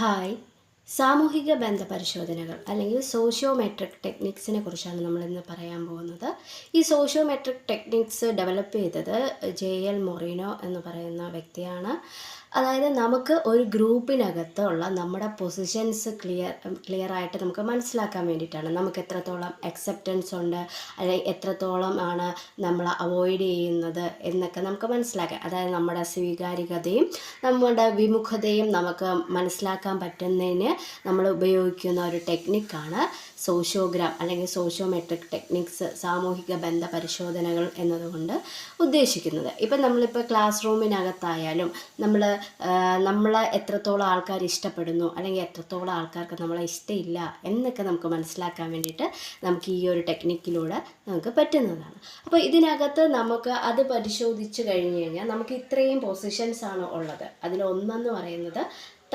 Hi സാമൂഹിക ബന്ധ പരിശോധനകൾ അല്ലെങ്കിൽ സോഷ്യോമെട്രിക് ടെക്നിക്സിനെ കുറിച്ചാണ് നമ്മൾ ഇന്ന് പറയാൻ പോകുന്നത്. ഈ സോഷ്യോമെട്രിക് ടെക്നിക്സ് ഡെവലപ്പ് ചെയ്തത് ജെ എൽ മൊറീനോ എന്ന് പറയുന്ന വ്യക്തിയാണ്. അതായത് നമുക്ക് ഒരു ഗ്രൂപ്പിനകത്തുള്ള നമ്മുടെ പൊസിഷൻസ് ക്ലിയർ ക്ലിയർ ആയിട്ട് നമുക്ക് മനസ്സിലാക്കാൻ വേണ്ടിയിട്ടാണ്. നമുക്ക് എത്രത്തോളം അക്സെപ്റ്റൻസ് ഉണ്ട് അല്ലെങ്കിൽ എത്രത്തോളം ആണ് നമ്മൾ അവോയ്ഡ് ചെയ്യുന്നത് എന്നൊക്കെ നമുക്ക് മനസ്സിലാക്കാം. അതായത് നമ്മുടെ സ്വീകാര്യതയും നമ്മുടെ വിമുഖതയും നമുക്ക് മനസ്സിലാക്കാൻ പറ്റുന്നതിന് നമ്മൾ ഉപയോഗിക്കുന്ന ഒരു ടെക്നിക്കാണ് സോഷ്യോഗ്രാം അല്ലെങ്കിൽ സോഷ്യോമെട്രിക് ടെക്നിക്സ് സാമൂഹിക ബന്ധ പരിശോധനകൾ എന്നതുകൊണ്ട് ഉദ്ദേശിക്കുന്നത്. ഇപ്പം നമ്മളിപ്പോൾ ക്ലാസ് റൂമിനകത്തായാലും നമ്മൾ നമ്മൾ എത്രത്തോളം ആൾക്കാർ ഇഷ്ടപ്പെടുന്നു അല്ലെങ്കിൽ എത്രത്തോളം ആൾക്കാർക്ക് നമ്മളെ ഇഷ്ടമില്ല എന്നൊക്കെ നമുക്ക് മനസ്സിലാക്കാൻ വേണ്ടിയിട്ട് നമുക്ക് ഈ ഒരു ടെക്നിക്കിലൂടെ നമുക്ക് പറ്റുന്നതാണ്. അപ്പോൾ ഇതിനകത്ത് നമുക്ക് അത് പരിശോധിച്ച് കഴിഞ്ഞ് കഴിഞ്ഞാൽ നമുക്ക് ഇത്രയും പൊസിഷൻസ് ആണ് ഉള്ളത്. അതിലൊന്നെന്ന് പറയുന്നത്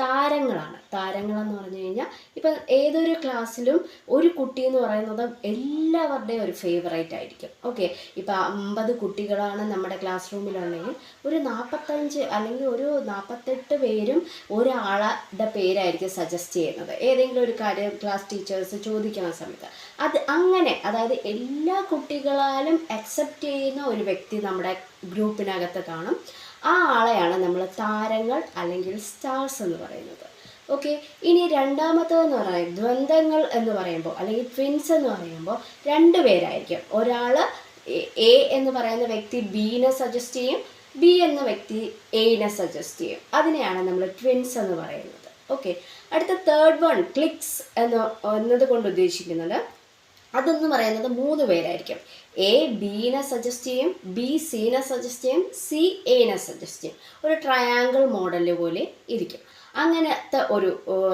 താരങ്ങളാണ്. താരങ്ങളെന്ന് പറഞ്ഞു കഴിഞ്ഞാൽ ഇപ്പം ഏതൊരു ക്ലാസ്സിലും ഒരു കുട്ടി എന്ന് പറയുന്നത് എല്ലാവരുടെയും ഒരു ഫേവറേറ്റ് ആയിരിക്കും. ഓക്കെ ഇപ്പം അമ്പത് കുട്ടികളാണ് നമ്മുടെ ക്ലാസ് റൂമിലുണ്ടെങ്കിൽ ഒരു നാൽപ്പത്തഞ്ച് അല്ലെങ്കിൽ ഒരു നാൽപ്പത്തെട്ട് പേരും ഒരാളുടെ പേരായിരിക്കും സജസ്റ്റ് ചെയ്യുന്നത്. ഏതെങ്കിലും ഒരു കാര്യം ക്ലാസ് ടീച്ചേഴ്സ് ചോദിക്കുന്ന സമയത്ത്. അത് അങ്ങനെ അതായത് എല്ലാ കുട്ടികളാലും അക്സെപ്റ്റ് ചെയ്യുന്ന ഒരു വ്യക്തി നമ്മുടെ ഗ്രൂപ്പിനകത്ത് കാണും. ആ ആളെയാണ് നമ്മൾ താരങ്ങൾ അല്ലെങ്കിൽ സ്റ്റാർസ് എന്ന് പറയുന്നത്. ഓക്കെ ഇനി രണ്ടാമത്തതെന്ന് പറയുന്നത് ദ്വന്ദ്ങ്ങൾ എന്ന് പറയുമ്പോൾ അല്ലെങ്കിൽ ട്വിൻസ് എന്ന് പറയുമ്പോൾ രണ്ട് പേരായിരിക്കും. ഒരാൾ എ എന്ന് പറയുന്ന വ്യക്തി ബീനെ സജസ്റ്റ് ചെയ്യും. ബി എന്ന വ്യക്തി എയിനെ സജസ്റ്റ് ചെയ്യും. അതിനെയാണ് നമ്മൾ ട്വിൻസ് എന്ന് പറയുന്നത്. ഓക്കെ അടുത്ത തേർഡ് വൺ ക്ലിക്സ് എന്ന് എന്നത് കൊണ്ട് ഉദ്ദേശിക്കുന്നത് അതെന്ന് പറയുന്നത് മൂന്ന് പേരായിരിക്കും. എ ബീനെ സജസ്റ്റ് ചെയ്യും ബി സീനെ സജസ്റ്റ് ചെയ്യും സി എനെ സജസ്റ്റ് ചെയ്യും. ഒരു ട്രയാങ്കിൾ മോഡൽ പോലെ ഇരിക്കും. അങ്ങനത്തെ ഒരു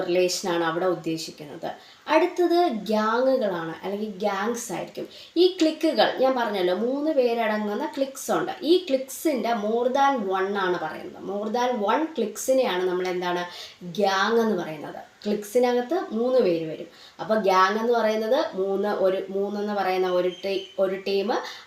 റിലേഷനാണ് അവിടെ ഉദ്ദേശിക്കുന്നത്. അടുത്തത് ഗ്യാങ്ങുകളാണ് അല്ലെങ്കിൽ ഗ്യാങ്സ് ആയിരിക്കും. ഈ ക്ലിക്കുകൾ ഞാൻ പറഞ്ഞല്ലോ മൂന്ന് പേരടങ്ങുന്ന ക്ലിക്സ് ഉണ്ട്. ഈ ക്ലിക്സിന്റെ മോർ ദാൻ വൺ ആണ് പറയുന്നത്. മോർ ദാൻ വൺ ക്ലിക്സിനെയാണ് നമ്മൾ എന്താണ് ഗ്യാങ് എന്ന് പറയുന്നത്. ക്ലിക്സിനകത്ത് മൂന്ന് പേര് വരും. അപ്പോൾ ഗ്യാങ് എന്ന് പറയുന്നത് മൂന്ന് ഒരു മൂന്നെന്ന് പറയുന്ന ഒരു ടീ ഒരു ടീം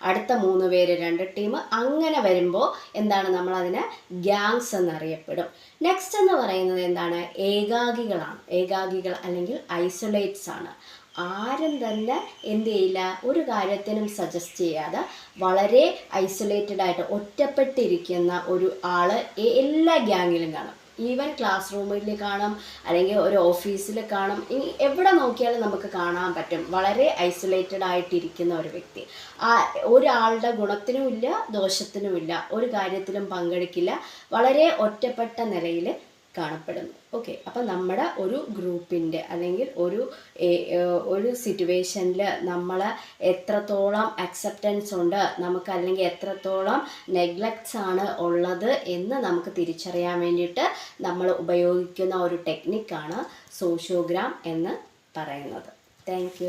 അടുത്ത മൂന്ന് പേര് രണ്ട് ടീം അങ്ങനെ വരുമ്പോൾ എന്താണ് നമ്മളതിനെ ഗ്യാങ്സ് എന്നറിയപ്പെടും. നെക്സ്റ്റ് എന്ന് പറയുന്നത് എന്താണ്? ഏകാഗികളാണ്. ഏകാഗികൾ അല്ലെങ്കിൽ ഐസൊലേറ്റ്സ് ആണ്. ആരും തന്നെ എന്ത് ചെയ്യില്ല ഒരു കാര്യത്തിനും സജസ്റ്റ് ചെയ്യാതെ വളരെ ഐസൊലേറ്റഡ് ആയിട്ട് ഒറ്റപ്പെട്ടിരിക്കുന്ന ഒരു ആൾ എല്ലാ ഗ്യാങ്ങിലും കാണും. ഈവൻ ക്ലാസ് റൂമിൽ കാണാം അല്ലെങ്കിൽ ഒരു ഓഫീസിൽ കാണാം ഇനി എവിടെ നോക്കിയാലും നമുക്ക് കാണാൻ പറ്റും. വളരെ ഐസൊലേറ്റഡ് ആയിട്ടിരിക്കുന്ന ഒരു വ്യക്തി. ആ ഒരാളുടെ ഗുണത്തിനുമില്ല ദോഷത്തിനുമില്ല ഒരു കാര്യത്തിലും പങ്കെടുക്കില്ല. വളരെ ഒറ്റപ്പെട്ട നിലയിൽ കാണപ്പെടുന്നു. ഓക്കെ അപ്പം നമ്മുടെ ഒരു ഗ്രൂപ്പിന്റെ അല്ലെങ്കിൽ ഒരു ഒരു സിറ്റുവേഷനിൽ നമ്മൾ എത്രത്തോളം അക്സെപ്റ്റൻസ് ഉണ്ട് നമുക്ക് അല്ലെങ്കിൽ എത്രത്തോളം നെഗ്ലക്ട്സ് ആണ് ഉള്ളത് എന്ന് നമുക്ക് തിരിച്ചറിയാൻ വേണ്ടിയിട്ട് നമ്മൾ ഉപയോഗിക്കുന്ന ഒരു ടെക്നിക്കാണ് സോഷ്യോഗ്രാം എന്ന് പറയുന്നത്. താങ്ക്